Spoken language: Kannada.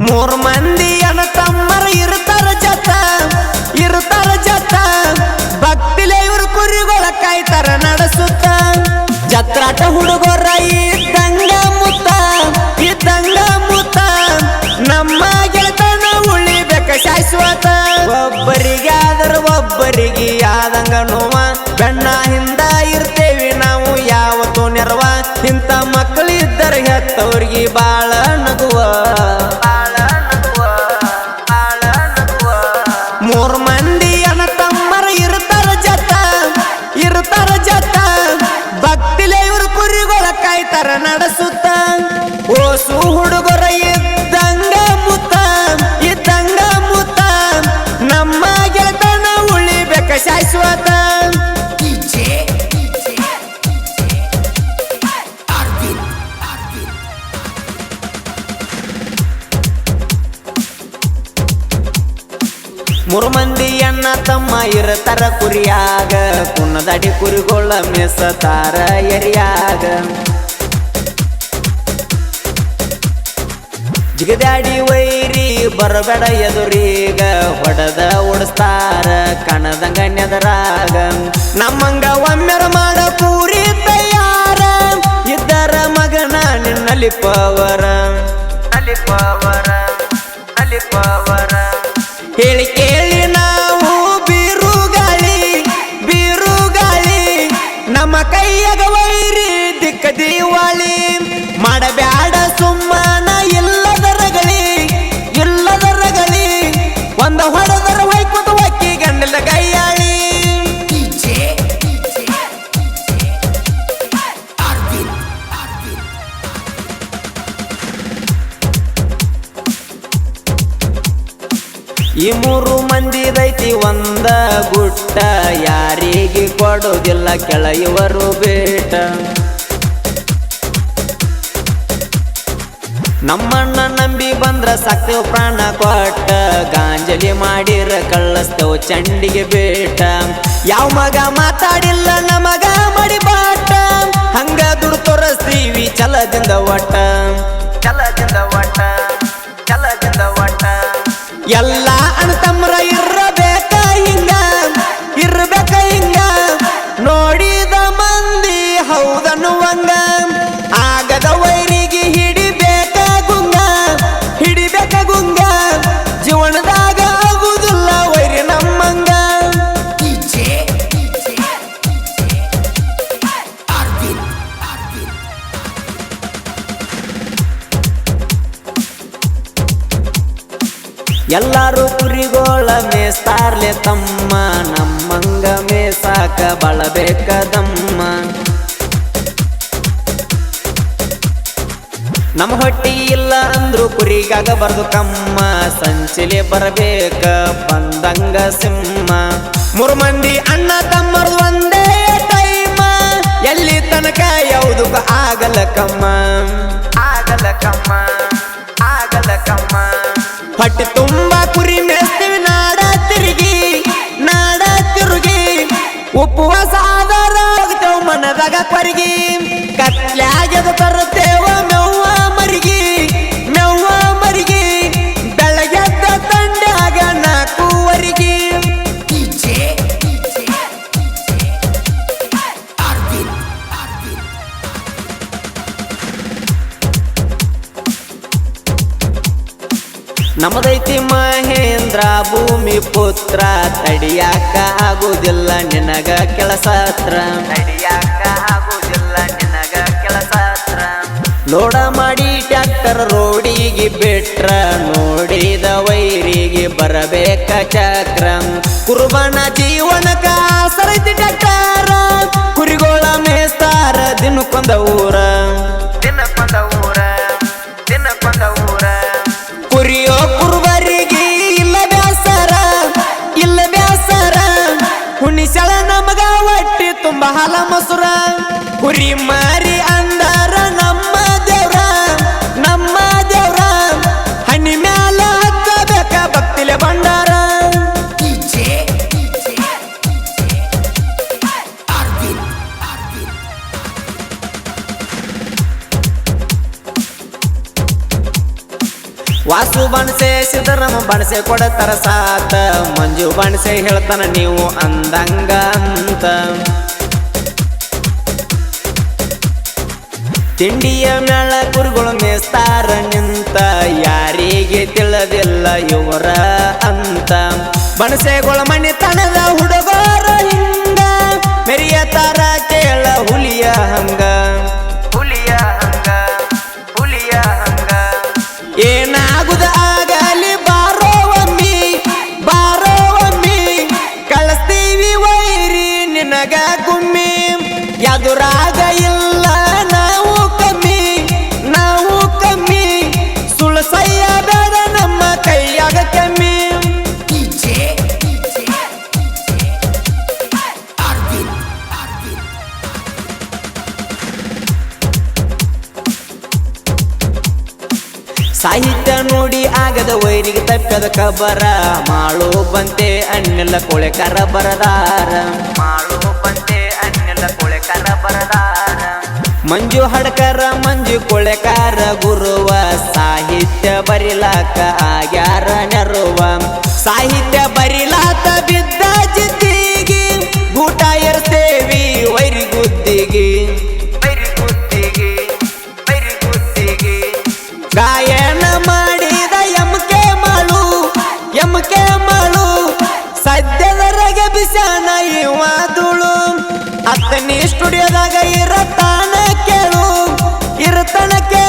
ಮೂರ್ ಮಂದಿ ಅಣ್ಣ ತಮ್ಮರು ಇರ್ತಾರ ಜತ ಇರ್ತಾರ ಜತ. ಭಕ್ತಿಲೆ ಇವ್ರು ಕುರಿಗಳ ಕಾಯ್ತಾರ ನಡಸುತ್ತ. ಜತ್ರಾಟ ಹುಡುಗರ ಇದ್ದಂಗ ಮುತ್ತ ಇದ್ದಂಗ ಮುತ್ತ. ನಮ್ಮ ಗೆಳತನ ಉಳಿಬೇಕ ಶಾಶ್ವತ. ಒಬ್ಬರಿಗೆ ಆದ್ರ ಒಬ್ಬರಿಗೆ ಆದಂಗ ನೋವ. ಬೆಣ್ಣ ಹಿಂದ ಇರ್ತೇವಿ ನಾವು ಯಾವತ್ತೂ ನೆರವ. ಇಂಥ ಮಕ್ಕಳಿದ್ದರೆ ಹೆತ್ತವ್ರಿಗೆ ಬಾಳ ನಗುವ. ಮಂದಿ ತಮ್ಮರ ಇರ್ತಾರ ಜತ ಇರ್ತಾರ ಜತ. ಭಕ್ತಿಲೆ ಇವ್ರು ಕುರಿಗಳ ಕಾಯ್ತಾರ ನಡೆಸುತ್ತ. ಓಸು ಹುಡುಗರ ಇದ್ದಂಗ ಮೂರು ಮಂದಿ ಅಣ್ಣ ತಮ್ಮ ಇರತರ ಕುರಿಯಾಗ. ಕುನ್ನದಡಿ ಕುರಿಗೊಳ್ಳ ಮೆಸತಾರ ಎರಿಯಾಗ. ಜಿಗದಾಡಿ ವೈರಿ ಬರಬೇಡ ಎದುರೀಗ. ಹೊಡೆದ ಉಡಿಸ್ತಾರ ಕಣದಂಗ ನೆದರಾಗ. ನಮ್ಮಂಗ ಒಮ್ಮೆರ ಮಾಡ ಪೂರಿ ತಯಾರ. ಇದ್ದರ ಮಗನ ನಿನ್ನಲ್ಲಿ ಪವರ. ಅಲ್ಲಿ ಪವರ ಅಲ್ಲಿ ಪವರ. ಹೇಳಿ ಕೈಯಾಗ ವೈರಿ ದಿಕ್ಕ ದಿವಾಳಿ ಮಾಡಬ್ಯಾಡ ಸುಮ್ಮನ ಇಲ್ಲದರಗಳಿ ಈ ಮೂರು ಮಂದಿದೈತಿ ಒಂದ ಗುಟ್ಟ ಯಾರಿಗೆ ಕೊಡೋದಿಲ್ಲ ಕೆಳ ಇವರು ಬೇಟ. ನಮ್ಮಣ್ಣ ನಂಬಿ ಬಂದ್ರ ಸಾಕ್ತೇವ್ ಪ್ರಾಣ ಕೊಟ್ಟ ಗಾಂಜಲಿ ಮಾಡಿರ ಕಳ್ಳಸ್ತೇವ್ ಚಂಡಿಗೆ ಬೇಟ. ಯಾವ ಮಗ ಮಾತಾಡಿಲ್ಲ ನಮಗ ಮಡಿ ಬಾಟ. ಹಂಗ ದುಡ್ಡು ತೋರಿಸ್ತೀವಿ ಛಲದಿಂದ ಒಟ್ಟ. ಛಲದಿಂದ ಒಟ್ಟ ಛಲದಿಂದ ಒಟ್ಟ. ಎಲ್ಲ ಎಲ್ಲಾರು ಕುರಿಗೋಳ ಮೇಸ್ತಾರ್ಲೆ ತಮ್ಮ, ನಮ್ಮಂಗ ಮೇಸಾಕ ಬಳಬೇಕದಮ್ಮ. ನಮ್ಮ ಹೊಟ್ಟಿ ಇಲ್ಲ ಅಂದ್ರು ಕುರಿಗಾಗ ಬರ್ದು ಕಮ್ಮ, ಸಂಚಿಲೆ ಬರಬೇಕ ಬಂದಂಗ ಸಿಂಹ. ಮೂರು ಮಂದಿ ಅಣ್ಣ ತಮ್ಮರು ಒಂದೇ ಟೈಮ ಎಲ್ಲಿ ತನಕ ಯಾವುದಕ್ಕೂ ಆಗಲ್ಲ ಕಮ್ಮ. ಉಪವಾಸ ಆದರ ಹೋಗ್ತೇವ್ ಮನದಾಗ ಕೊರಗಿ. ನಮ್ಮದೈತಿ ಮಹೇಂದ್ರ ಭೂಮಿ ಪುತ್ರ ತಡಿಯಾಕ ಆಗುದಿಲ್ಲ ನಿನಗ ಕೆಲಸ ಹತ್ರ ತಡಿಯಾಕ ಆಗುದಿಲ್ಲ ನಿನಗ ಕೆಲಸ ಹತ್ರ ಲೋಡ ಮಾಡಿ ಟ್ಯಾಕ್ಟರ್ ರೋಡಿಗೆ ಬಿಟ್ರ ನೋಡಿದ ವೈರಿಗೆ ಬರಬೇಕ ಚಕ್ರ. ಕುರ್ಬಾನ ಜೀವನಕ ಕುರಿ ಮಾರಿ ಅಂದಾರ ನಮ್ಮ ದೇವ್ರ ನಮ್ಮ ದೇವ್ರ. ಹಣ್ಣಿ ಮ್ಯಾಲ ಹಚ್ಚಬೇಕ ಭಕ್ತಿಲೆ Arvin ವಾಸು ಬಣಸೆ ಸಿದ್ದರಾಮ ಬಣಸೆ ಕೊಡತಾರ ಸಾತ. ಮಂಜು ಬಣಸೆ ಹೇಳ್ತಾನ ನೀವು ಅಂದಂಗ. ತಿಂಡಿಯ ಮೇಳ ಗುರುಗಳು ಮೇಸ್ತಾರ ನಿಂತ ಯಾರಿಗೆ ತಿಳದಿಲ್ಲ ಇವರ ಅಂತ. ಬಣಸೆಗಳ ಮನೆ ತನದ ಹುಡುಗರ ಸಾಹಿತ್ಯ ನೋಡಿ ಆಗದ ವೈರಿಗೆ ತಪ್ಪದ ಕಬರ. ಮಾಳು ಬಂತೆ ಅಣ್ಣೆಲ್ಲ ಕೊಳೆ ಕರ ಬರದಾರ. ಮಾಳು ಬಂತೆ ಅಣ್ಣೆಲ್ಲ ಕೊಳೆ ಕರ ಬರದಾರ. ಮಂಜು ಹಡಕರ ಮಂಜು ಕೊಳೆಕಾರ ಗುರುವ. ಸಾಹಿತ್ಯ ಬರಿಲಾಕ ಆಗ್ಯಾರ ನೆರುವ. ಸಾಹಿತ್ಯ ಬರಿಲಾತ ಬಿದ್ದ ಸ್ಟುಡಿಯೋದಾಗ ಇರತ್ತಾನೆ ಕೇಳು ಇರತನ ಕೇಳು